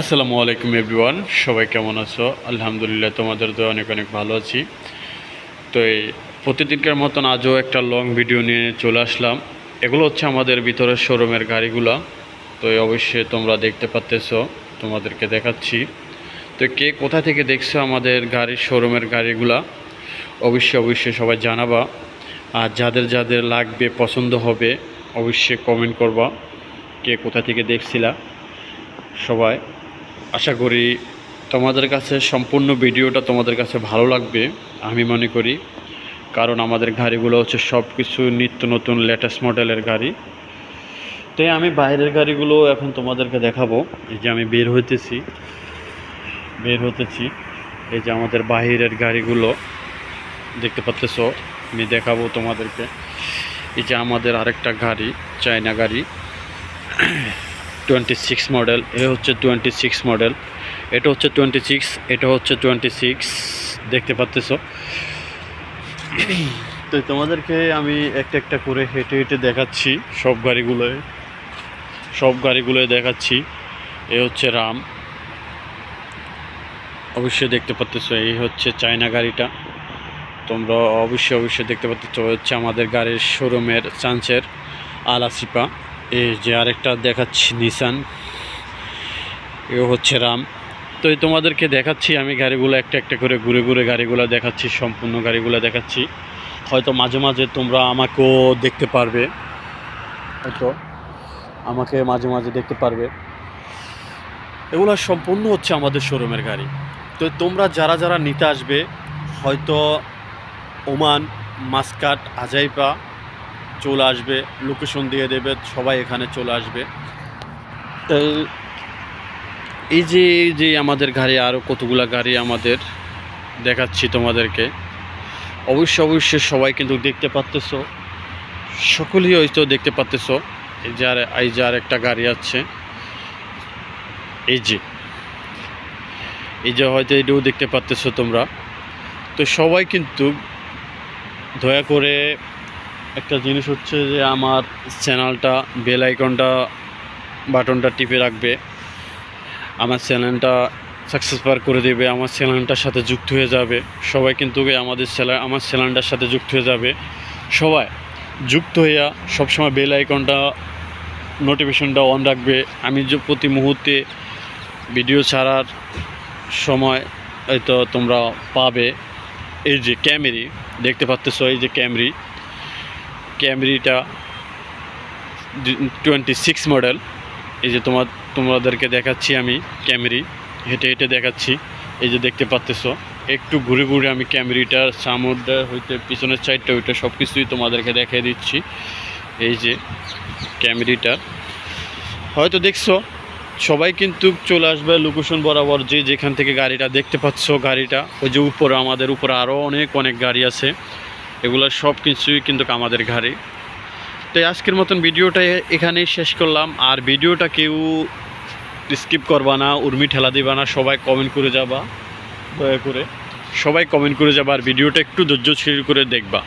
আসসালামু আলাইকুম এভরিওয়ান, সবাই কেমন আছো? আলহামদুলিল্লাহ, তোমাদের তো অনেক অনেক ভালো আছি। তো এই প্রতিদিনকার মতন আজও একটা লং ভিডিও নিয়ে চলে আসলাম। এগুলো হচ্ছে আমাদের ভিতরের শোরুমের গাড়িগুলো। তো অবশ্যই তোমরা দেখতে পাচ্তেছো তোমাদেরকে দেখাচ্ছি। তো কে কোথা থেকে দেখছ আমাদের গাড়ির শোরুমের গাড়িগুলা? অবশ্যই অবশ্যই সবাই জানাবা। আর যাদের যাদের লাগবে, পছন্দ হবে, অবশ্যই কমেন্ট করবা। কে কোথা থেকে দেখছিলা? সবাই। আশা করি তোমাদের কাছে সম্পূর্ণ ভিডিওটা তোমাদের কাছে ভালো লাগবে, আমি মনে করি। কারণ আমাদের গাড়িগুলো হচ্ছে সব কিছু নিত্য নতুন লেটেস্ট মডেলের গাড়ি। তাই আমি বাইরের গাড়িগুলো এখন তোমাদেরকে দেখাবো। এই যে আমি বের হইতেছি, বের হতেছি এই যে আমাদের বাহিরের গাড়িগুলো, দেখতে পাচ্তেছো, আমি দেখাবো তোমাদেরকে। এই যে আমাদের আরেকটা গাড়ি, চায়না গাড়ি। টোয়েন্টি সিক্স মডেল, এ হচ্ছে টোয়েন্টি সিক্স মডেল। এটা হচ্ছে টোয়েন্টি সিক্স, এটা হচ্ছে টোয়েন্টি সিক্স। দেখতে পাচ্তেছো তো তোমাদেরকে আমি একটা একটা করে হেঁটে হেঁটে দেখাচ্ছি সব গাড়িগুলোয়। সব গাড়িগুলোয় দেখাচ্ছি। এ হচ্ছে রাম। অবশ্যই দেখতে পাচ্তেছো এই হচ্ছে চায়না গাড়িটা। তোমরা অবশ্যই অবশ্যই দেখতে পাচ্ছ হচ্ছে আমাদের গাড়ির শোরুমের চান্সের আলাসিপা। এই যে আরেকটা দেখাচ্ছি নিসান এও হচ্ছে রাম তো তোমাদেরকে দেখাচ্ছি, আমি গাড়িগুলো একটা একটা করে ঘুরে ঘুরে গাড়িগুলো দেখাচ্ছি, সম্পূর্ণ গাড়িগুলো দেখাচ্ছি। হয়তো মাঝে মাঝে তোমরা আমাকেও দেখতে পারবে। হয়তো আমাকে মাঝে মাঝে দেখতে পারবে। এগুলো সম্পূর্ণ হচ্ছে আমাদের শোরুমের গাড়ি। তো তোমরা যারা যারা নিতে আসবে, হয়তো ওমান, মাসকাট, আজাইপা চলে আসবে লোকেশন দিয়ে দেবে, সবাই এখানে চলে আসবে। এই যে যে আমাদের গাড়ি আরও কতগুলা গাড়ি আমাদের দেখাচ্ছি তোমাদেরকে। অবশ্যই অবশ্যই সবাই কিন্তু দেখতে পাচ্তেছ সকলেই হয়তো দেখতে পাচ্তেছ এই যে আর, এই যে আর একটা গাড়ি আছে। এই যে এই যে হয়তো এটাও দেখতে পাচ্তেছ তোমরা। তো সবাই কিন্তু দয়া করে একটা জিনিস হচ্ছে যে আমার চ্যানেলটা বেল আইকনটা বাটনটা টিপে রাখবে। আমার চ্যানেলটা সাকসেস বার করে দেবে, আমার চ্যানেলটার সাথে যুক্ত হয়ে যাবে। সবাই কিন্তু আমাদের চ্যানেল, আমার চ্যানেলটার সাথে যুক্ত হয়ে যাবে। সবাই যুক্ত হইয়া সবসময় বেল আইকনটা নোটিফিকেশনটা অন রাখবে। আমি যে প্রতি মুহূর্তে ভিডিও ছাড়ার সময় হয়তো তোমরা পাবে। এই যে ক্যামেরি দেখতে পাচ্তেছো এই যে ক্যামরি ক্যামরিটা টোয়েন্টি সিক্স মডেল এই যে তোমার, তোমাদেরকে দেখাচ্ছি আমি ক্যামেরি হেঁটে হেঁটে দেখাচ্ছি। এই যে দেখতে পাচ্তেছো একটু ঘুরে ঘুরে আমি ক্যামেরিটার সামুদ্রা হইতে পিছনের সাইডটা ওইটা সব কিছুই তোমাদেরকে দেখিয়ে দিচ্ছি। এই যে ক্যামেরিটা হয়তো দেখছ, সবাই কিন্তু চলে আসবে লোকেশন বরাবর যে যেখান থেকে গাড়িটা দেখতে পাচ্ছ গাড়িটা। ওই যে উপরে, আমাদের উপরে আরও অনেক অনেক গাড়ি আছে। এগুলো সব কিছুই কিন্তু আমাদের ঘাড়ে। তো আজকের মতন ভিডিওটা এখানেই শেষ করলাম। আর ভিডিওটা কেউ স্কিপ করবা না, উর্মি ঠেলা দিবা না, সবাই কমেন্ট করে যাবা। দয়া করে সবাই কমেন্ট করে যাবা, আর ভিডিওটা একটু ধৈর্য ছিল করে দেখবা।